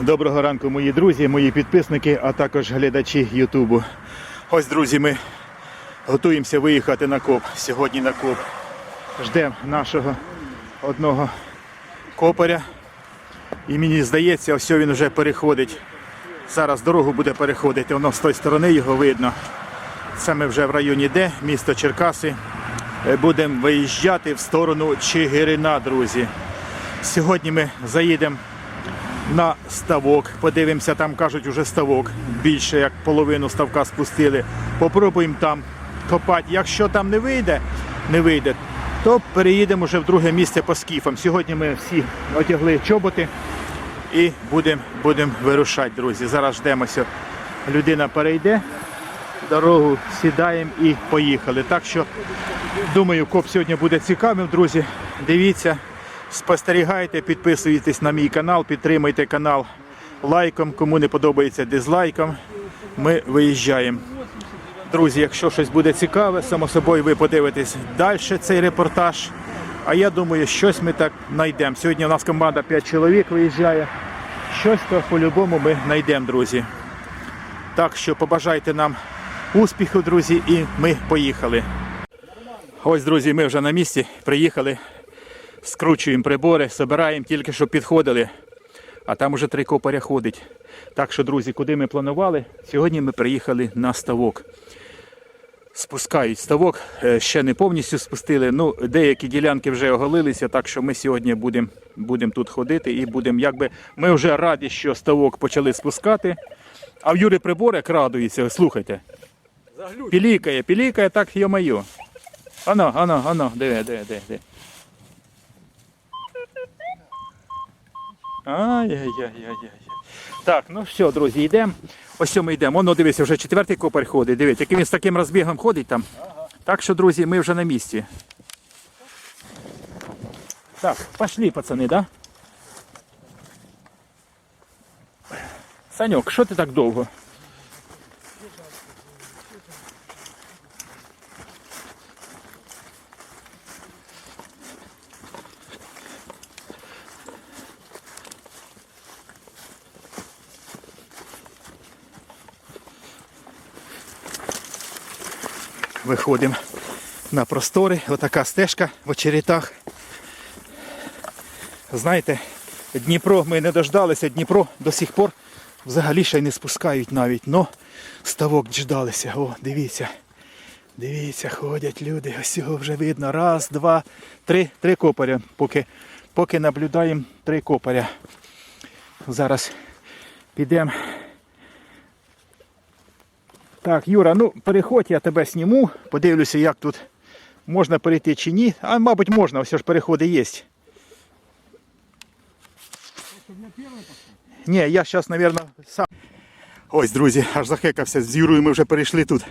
Доброго ранку, мої друзі, мої підписники, а також глядачі Ютубу. Ось, друзі, ми готуємося виїхати на коп. Сьогодні на коп. Ждемо нашого одного копаря. І мені здається, ось він вже переходить. Зараз дорогу буде переходити, воно з тої сторони його видно. Це ми вже в районі Д, місто Черкаси. Е, Будемо виїжджати в сторону Чигирина, друзі. Сьогодні ми заїдемо на ставок. Подивимося, там кажуть, уже ставок. Більше як половину ставка спустили. Попробуємо там копати. Якщо там не вийде, не вийде, то переїдемо вже в друге місце по скіфам. Сьогодні ми всі одягли чоботи і будемо будем вирушати, друзі. Зараз ждемося. Людина перейде, дорогу сідаємо і поїхали. Так що, думаю, коп сьогодні буде цікавим, друзі. Дивіться. Спостерігайте, підписуйтесь на мій канал, підтримуйте канал лайком. Кому не подобається дизлайком. Ми виїжджаємо. Друзі, якщо щось буде цікаве, само собою ви подивитесь далі цей репортаж. А я думаю, щось ми так знайдемо. Сьогодні у нас команда 5 чоловік виїжджає. Щось то по-любому ми знайдемо, друзі. Так що побажайте нам успіху, друзі, і ми поїхали. Ось, друзі, ми вже на місці. Приїхали скручуємо прибори, збираємо тільки що підходили, а там уже три копаря ходить. Так що, друзі, куди ми планували? Сьогодні ми приїхали на ставок. Спускають ставок, е, ще не повністю спустили. Ну, деякі ділянки вже оголилися, так що ми сьогодні будемо будем тут ходити і будемо, якби ми вже раді, що ставок почали спускати. А в Юрі приборик радується, слухайте. Пілікає, пілікає, так йо-моє. Ано, ано, ано, диви, диви, диви, Ай-яй-яй-яй-яй. Так, ну все, друзі, йдемо. Ось ми йдемо. Воно дивіться, вже четвертий копер ходить. Дивіться, який він з таким розбігом ходить там. Так що, друзі, ми вже на місці. Так, пошли, пацани, да? Саньок, що ти так довго? Виходимо на простори. Отака стежка в очеретах. Знаєте, Дніпро ми не дождалися, Дніпро до сих пор взагалі ще й не спускають навіть. Но ставок діждалися. О, дивіться. Дивіться, ходять люди. Ось його вже видно. Раз, два, три, три копаря. Поки, поки наблюдаємо три копаря. Зараз підемо. Так, Юра, ну переходь, я тебе сніму, подивлюся, як тут можна перейти чи ні. А мабуть можна, ось ж переходи є. Ні, я зараз, мабуть, сам. Ось, друзі, аж захекався. З Юрою ми вже перейшли тут.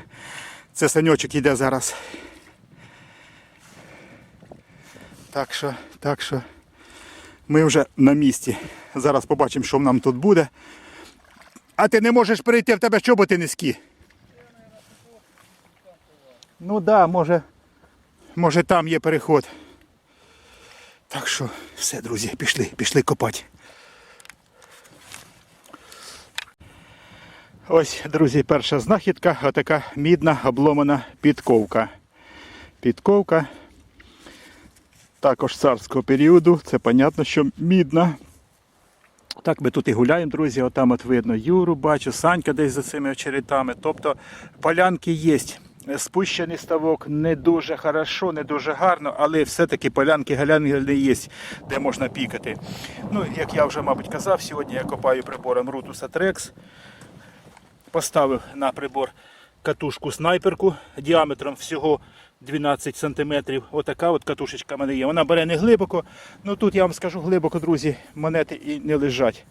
Це саньочок йде зараз. Так що, так що ми вже на місці. Зараз побачимо, що нам тут буде. А ти не можеш перейти в тебе чоботи низькі. Ну да, може, може там є переход. Так що все, друзі, пішли, пішли копати. Ось, друзі, перша знахідка, отака мідна обломана підковка. Підковка також царського періоду. Це понятно, що мідна. Так ми тут і гуляємо, друзі. Отам от видно Юру, бачу, Санька десь за цими очеретами. Тобто полянки є. Спущений ставок не дуже хорошо, не дуже гарно, але все-таки полянки галянки є, де можна пікати. Ну, як я вже, мабуть, казав, сьогодні я копаю прибором Rutus Atrex. Поставив на прибор катушку снайперку діаметром всього 12 см. Отака от катушечка в мене є. Вона бере не глибоко. Ну тут я вам скажу глибоко, друзі, монети і не лежать.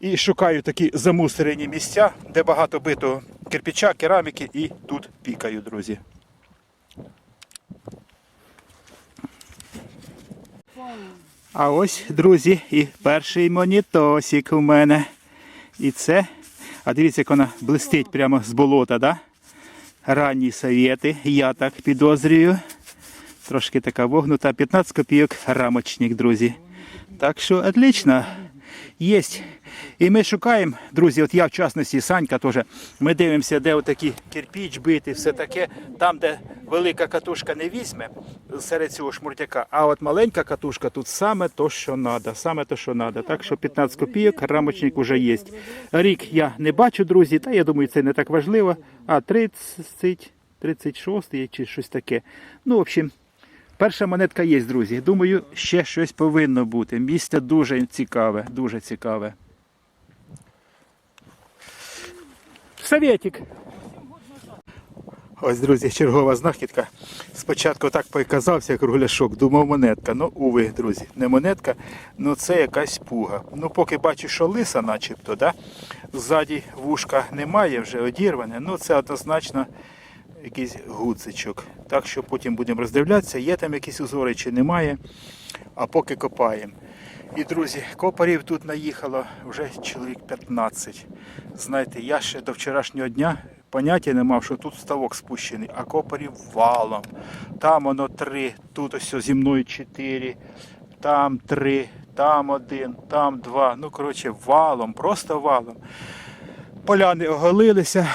І шукаю такі замусорені місця, де багато битого кирпича, кераміки і тут пікаю, друзі. А ось, друзі, і перший монітосик у мене. І це, а дивіться, як вона блистить прямо з болота, да? Ранні совєти, я так підозрюю. Трошки така вогнута, 15 копійок рамочник, друзі. Так що отлично. є. І ми шукаємо, друзі, от я в частності, Санька теж, ми дивимося, де отакі кирпіч бити, все таке, там, де велика катушка не візьме серед цього шмуртяка, а от маленька катушка тут саме то, що треба, саме то, що треба. Так що 15 копійок, рамочник вже є. Рік я не бачу, друзі, та я думаю, це не так важливо. А 30, 36 чи щось таке. Ну, в общем, Перша монетка є, друзі. Думаю, ще щось повинно бути. Місце дуже цікаве, дуже цікаве. Советик. Ось, друзі, чергова знахідка. Спочатку так показався як кругляшок, думав монетка. Ну, уви, друзі, не монетка, ну це якась пуга. Ну, поки бачу, що лиса начебто, да? ззаді вушка немає, вже одірване. Ну, це однозначно якийсь гуцичок. Так що потім будемо роздивлятися, є там якісь узори чи немає. А поки копаємо. І, друзі, копарів тут наїхало вже чоловік 15. Знаєте, я ще до вчорашнього дня поняття не мав, що тут ставок спущений, а копарів валом. Там воно три, тут ось зі мною чотири, там три, там один, там два. Ну, коротше, валом, просто валом. Поляни оголилися.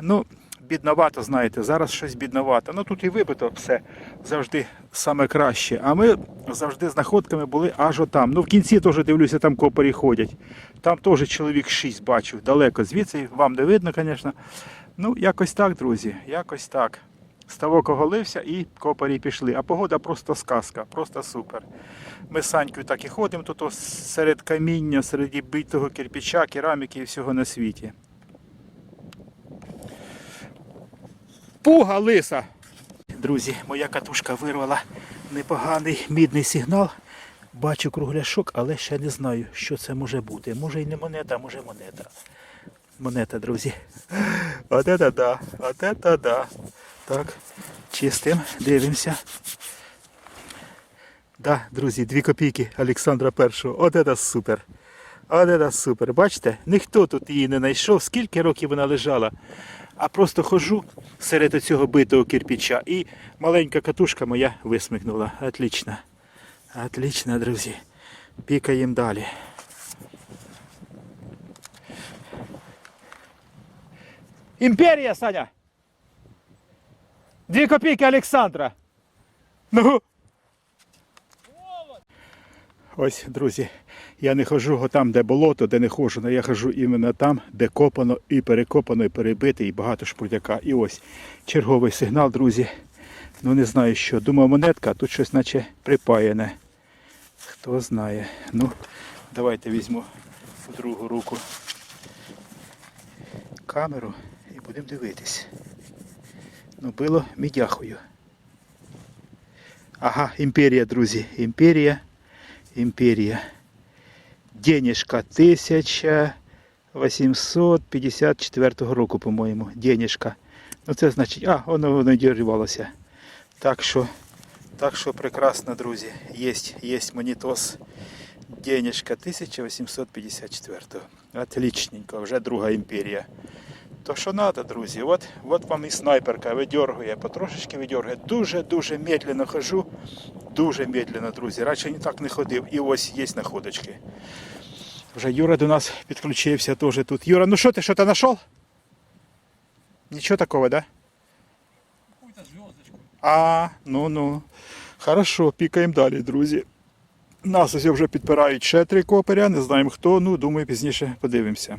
Ну, бідновато, знаєте, зараз щось бідновато. Ну тут і вибито все завжди саме краще. А ми завжди з находками були аж отам. Ну в кінці теж дивлюся, там копарі ходять. Там теж чоловік 6 бачив, далеко звідси, вам не видно, звісно. Ну, якось так, друзі, якось так. Ставок оголився і копарі пішли. А погода просто сказка, просто супер. Ми з Санькою так і ходимо тут серед каміння, серед битого кирпича, кераміки і всього на світі. Пуга лиса. Друзі, моя катушка вирвала непоганий мідний сигнал. Бачу кругляшок, але ще не знаю, що це може бути. Може і не монета, може монета. Монета, друзі. От це да, от це да. Так, чистим, дивимося. Да, друзі, дві копійки Олександра Першого. От це супер. От це супер. Бачите, ніхто тут її не знайшов, скільки років вона лежала. А просто хожу серед цього битого кирпича і маленька катушка моя висмикнула. Отлично. Отлично, друзі. Пікаємо далі. Імперія, Саня! Дві копійки Олександра. Ну. Ось, друзі, я не хожу там, де болото, де не хожу, але я хожу іменно там, де копано і перекопано, і перебите, і багато шпурдяка. І ось черговий сигнал, друзі. Ну не знаю що. Думав монетка, а тут щось наче припаяне. Хто знає. Ну, давайте візьму в другу руку камеру і будемо дивитись. Ну, було мідяхою. Ага, імперія, друзі. Імперія. Імперія. Денежка 1854 року, по-моєму. Денежка. Ну це значить, а, воно воно дірвалося. Так що, так що прекрасно, друзі. Є є монітос. Денежка 1854. Отличненько, вже друга імперія. То що треба, друзі, от, от вам і снайперка видергує, потрошечки видергує. Дуже-дуже медленно хожу. Дуже медленно, друзі. Радше не так не ходив. І ось є находочки. Вже Юра до нас підключився теж тут. Юра, ну що ти, що ти знайшов? Нічого такого, да? А, ну ну. Хорошо, пікаємо далі, друзі. Нас ось вже підпирають ще три коперя, не знаємо хто, ну думаю, пізніше подивимося.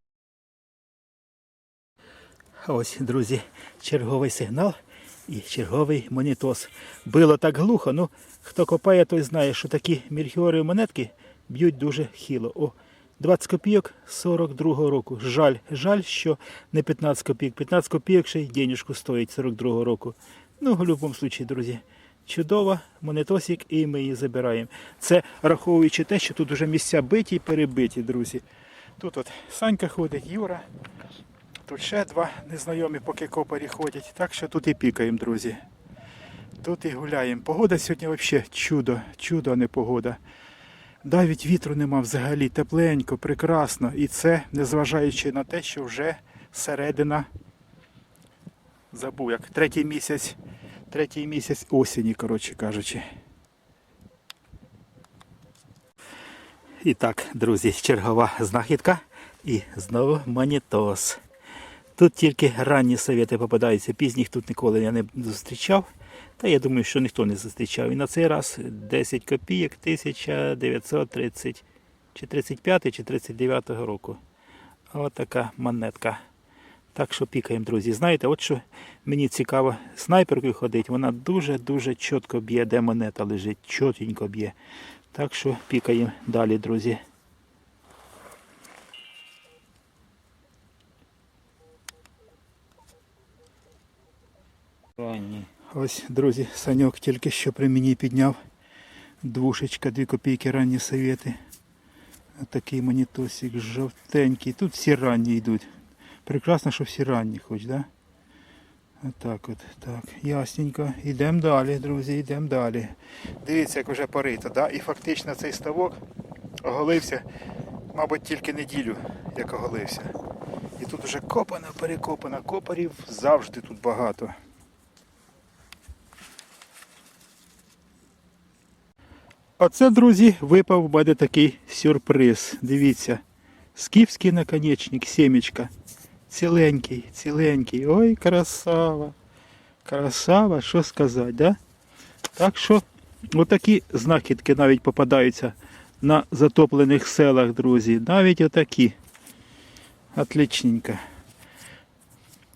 Ось, друзі, черговий сигнал і черговий монітос. Було так глухо, ну хто копає, той знає, що такі мільхіори монетки б'ють дуже хило. О, 20 копійок 42-го року. Жаль, жаль, що не 15 копійок. 15 копійок ще й денежку стоїть 42-го року. Ну, в будь-якому випадку, друзі, чудова, монетосик, і ми її забираємо. Це враховуючи те, що тут вже місця биті і перебиті, друзі. Тут от Санька ходить, Юра. Тут ще два незнайомі поки копарі ходять. Так що тут і пікаємо, друзі. Тут і гуляємо. Погода сьогодні взагалі чудо, чудо, а не погода. Навіть вітру нема взагалі, тепленько, прекрасно. І це незважаючи на те, що вже середина, забув як, третій місяць, третій місяць осені, коротше кажучи. І так, друзі, чергова знахідка і знову монітос. Тут тільки ранні совєти попадаються, пізніх тут ніколи я не зустрічав. Та я думаю, що ніхто не зустрічав. І на цей раз 10 копійок 1930 чи 35 чи 39 року. Ось така монетка. Так що пікаємо, друзі. Знаєте, от що мені цікаво, снайперкою ходить, вона дуже-дуже чітко б'є, де монета лежить, чотенько б'є. Так що пікаємо далі, друзі. Ранні. Ось, друзі, саньок тільки що при мені підняв. Двушечка, дві копійки ранні совєти. Такий монітосик жовтенький. Тут всі ранні йдуть. Прекрасно, що всі ранні хоч, да? Отак от, так, ясненько. Йдемо далі, друзі, йдемо далі. Дивіться, як вже парито, да? І фактично цей ставок оголився, мабуть, тільки неділю, як оголився. І тут вже копано, перекопано, копарів завжди тут багато. Оце, друзі, випав в мене такий сюрприз. Дивіться. Скіфський наконечник, сімечка. Ціленький, ціленький. Ой, красава. Красава, що сказати, да? Так що, отакі знахідки навіть попадаються на затоплених селах, друзі. Навіть отакі. Отличненько.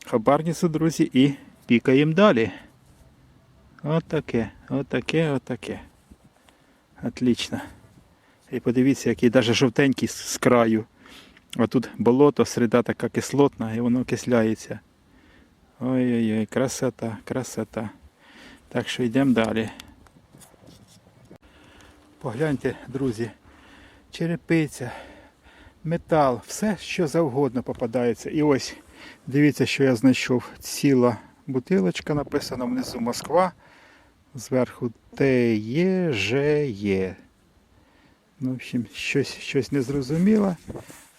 Хабарницю, друзі, і пікаємо далі. Отаке, отаке, отаке. Отлично. І подивіться, який навіть жовтенький з- краю. А тут болото, середа така кислотна і воно кисляється. Ой-ой-ой, красота, красота. Так що йдемо далі. Погляньте, друзі, черепиця, метал, все, що завгодно попадається. І ось, дивіться, що я знайшов. Ціла бутилочка, написано внизу Москва. Зверху ТЕЖЕ. Ну, в общем, щось, щось незрозуміло.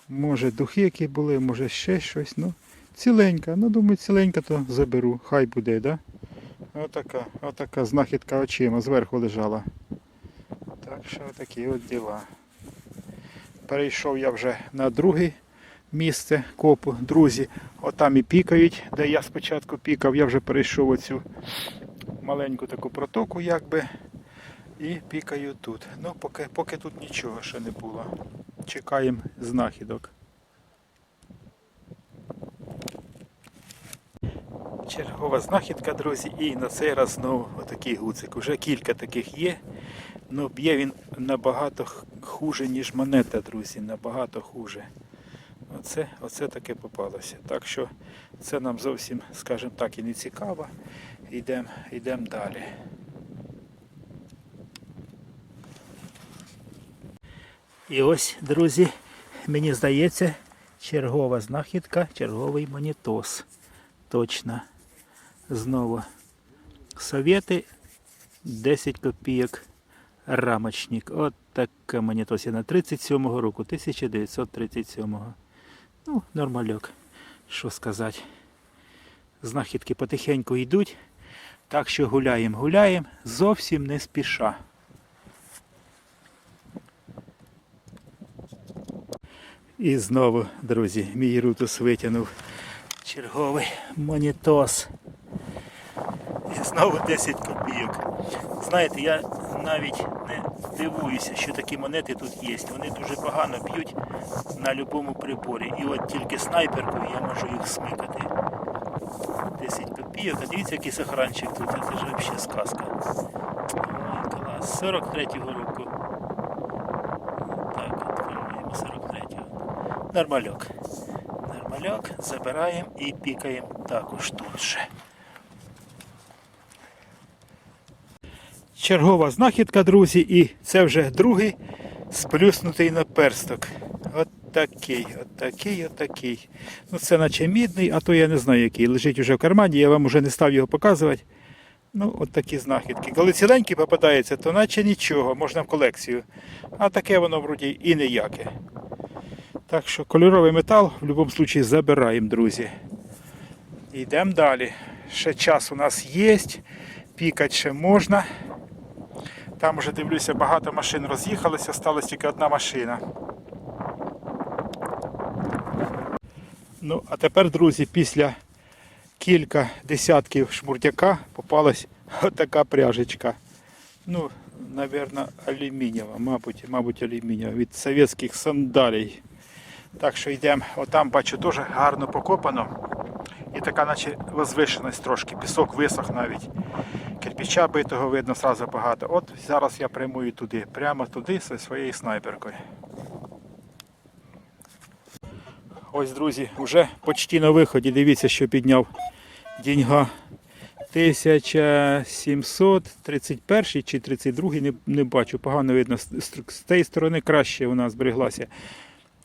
Може духи які були, може ще щось. Ну, ціленька. Ну, думаю, ціленька, то заберу. Хай буде, да? Отака, отака знахідка очима зверху лежала. Так що такі от діла. Перейшов я вже на друге місце копу. Друзі, отам і пікають, де я спочатку пікав, я вже перейшов оцю маленьку таку протоку, якби. І пікаю тут. Ну, поки, поки тут нічого ще не було. Чекаємо знахідок. Чергова знахідка, друзі, і на цей раз знову отакий гуцик. Уже кілька таких є. Ну, б'є він набагато хуже, ніж монета, друзі. Набагато хуже. Оце, оце таке попалося. Так що це нам зовсім, скажімо так, і не цікаво. Йдемо йдем далі. І ось, друзі, мені здається, чергова знахідка, черговий монітос. Точно. Знову. Совєти 10 копійок. Рамочник. От така монітосина 37-го року, 1937-го. Ну, нормальок. Що сказати. Знахідки потихеньку йдуть. Так що гуляємо, гуляємо, зовсім не спіша. І знову, друзі, мій рутус витягнув черговий монітос. І знову 10 копійок. Знаєте, я навіть не дивуюся, що такі монети тут є. Вони дуже погано б'ють на будь-якому приборі. І от тільки снайперкою я можу їх смикати. 10 копійок. А дивіться, який сохранчик тут. Це ж взагалі сказка. Ой, клас. 43-го року. Так, по-моєму, 43-го. Нормальок. Нормальок. Забираємо і пікаємо також тут же. Чергова знахідка, друзі, і це вже другий сплюснутий наперсток. От такий, от такий, от такий. Ну це наче мідний, а то я не знаю який. Лежить уже в кармані, я вам уже не став його показувати. Ну, от такі знахідки. Коли ціленький попадається, то наче нічого, можна в колекцію. А таке воно вроді і ніяке. Так що кольоровий метал в будь-якому випадку забираємо, друзі. Йдемо далі. Ще час у нас є, пікати ще можна. Там вже дивлюся, багато машин роз'їхалося, сталася тільки одна машина. Ну, а тепер, друзі, після кілька десятків шмурдяка попалась отака пряжечка. Ну, напевно, алюмінієва, мабуть, мабуть, алюмінієва від совєтських сандалій. Так що йдемо, отам бачу теж гарно покопано. І така, наче возвишеність трошки, пісок висох навіть. Кирпича битого видно сразу багато. От зараз я прямую туди, прямо туди зі своєю снайперкою. Ось, друзі, вже почти на виході. Дивіться, що підняв діньга. 1731 чи 32 не, не бачу, погано видно. З, з- тієї сторони краще вона збереглася.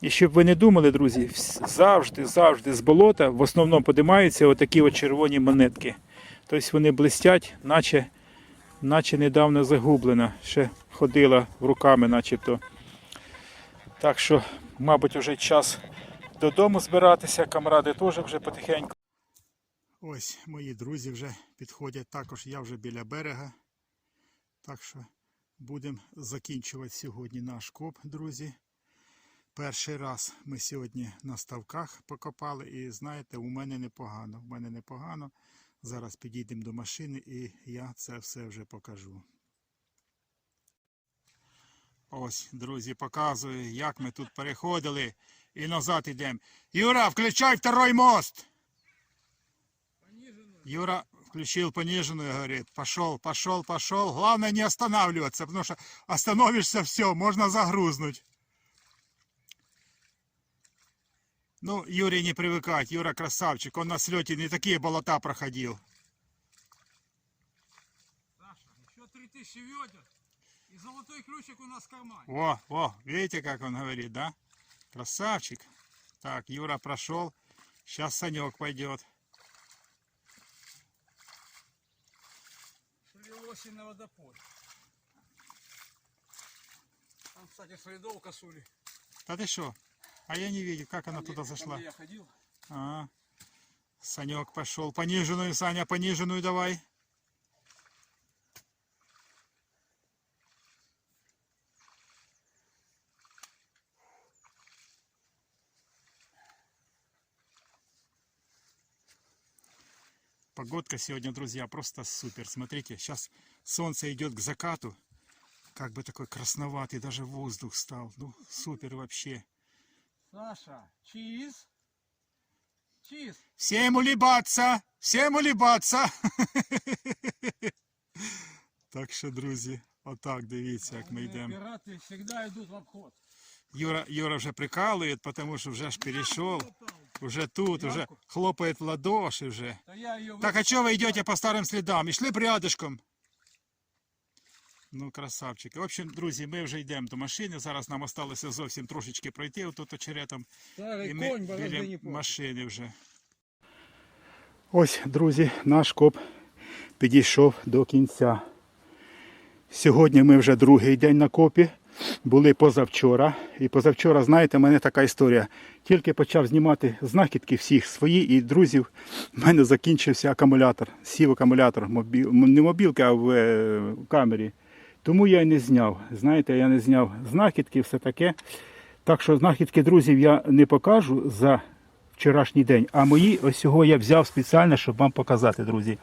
І щоб ви не думали, друзі, завжди, завжди з болота в основному подимаються отакі от червоні монетки. Тобто вони блистять, наче, наче недавно загублена. Ще ходила руками, начебто. Так що, мабуть, вже час додому збиратися. Камради теж вже потихеньку. Ось мої друзі вже підходять. Також я вже біля берега. Так що будемо закінчувати сьогодні наш коп, друзі. Перший раз ми сьогодні на ставках покопали, і знаєте, у мене непогано. У мене непогано. Зараз підійдемо до машини і я це все вже покажу. Ось, друзі, показую, як ми тут переходили і назад йдемо. Юра, включай второй мост! Юра включил пониженную, говорит, пошел, пошел, пошел. Главное не останавливаться, потому что остановишься, все, можно загрузнуть. Ну, Юре не привыкать, Юра красавчик, он на слете не такие болота проходил. Саша, еще 3000 ведер. И золотой ключик у нас в кармане. О, о, видите, как он говорит, да? Красавчик. Так, Юра прошел, сейчас Санек пойдет. Осень на водопой. Там, кстати, следовка сули. Да ты что? А я не видел, как она Там, туда где- там, зашла. я ходил. А, Санек пошел. Пониженную, Саня, пониженную давай. Погодка сегодня, друзья, просто супер. Смотрите, сейчас солнце идет к закату. Как бы такой красноватый, даже воздух стал. Ну, супер вообще. Саша, чиз. Чиз. Всем улыбаться! Всем улыбаться! Так що, друзі, отак дивіться, як ми йдемо. пираты всегда идут в обход. Юра, Юра вже прикалує, тому що вже ж перейшов, вже тут, вже хлопає в ладоші вже. Да я ее Так, а чого ви йдете по старим слідам? Ішли б рядышком. Ну, красавчики. В общем, друзі, ми вже йдемо до машини. Зараз нам осталося зовсім трошечки пройти отут очеретом. Старый І ми конь борозды біля не помнит. машини вже. Ось, друзі, наш коп підійшов до кінця. Сьогодні ми вже другий день на копі. Були позавчора. І позавчора, знаєте, в мене така історія. Тільки почав знімати знахідки всіх свої і друзів. в мене закінчився акумулятор. Сів акумулятор, мобіл, не мобілки, а в, е, камері. Тому я й не зняв. Знаєте, я не зняв знахідки, все таке. Так що знахідки друзів я не покажу за вчорашній день. А мої ось цього я взяв спеціально, щоб вам показати, друзі.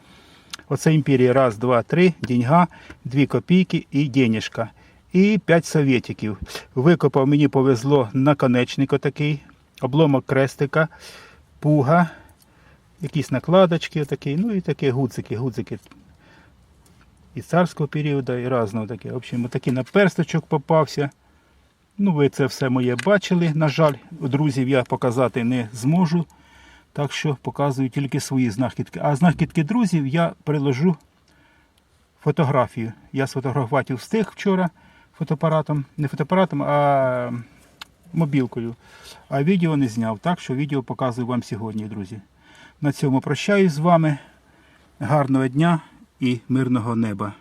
Оце імперія. Раз, два, три, деньга, дві копійки і денежка. І п'ять совєтиків. Викопав, мені повезло наконечник отакий, обломок крестика, пуга, якісь накладочки, отакі, ну і такі гудзики, гудзики. І царського періоду, і разного таке. В общем, отакий наперсточок попався. Ну, ви це все моє бачили. На жаль, друзів я показати не зможу. Так що показую тільки свої знахідки. А знахідки друзів я приложу фотографію. Я сфотографувати встиг вчора фотоапаратом, не фотоапаратом, а мобілкою. А відео не зняв, так що відео показую вам сьогодні, друзі. На цьому прощаюсь з вами. Гарного дня і мирного неба.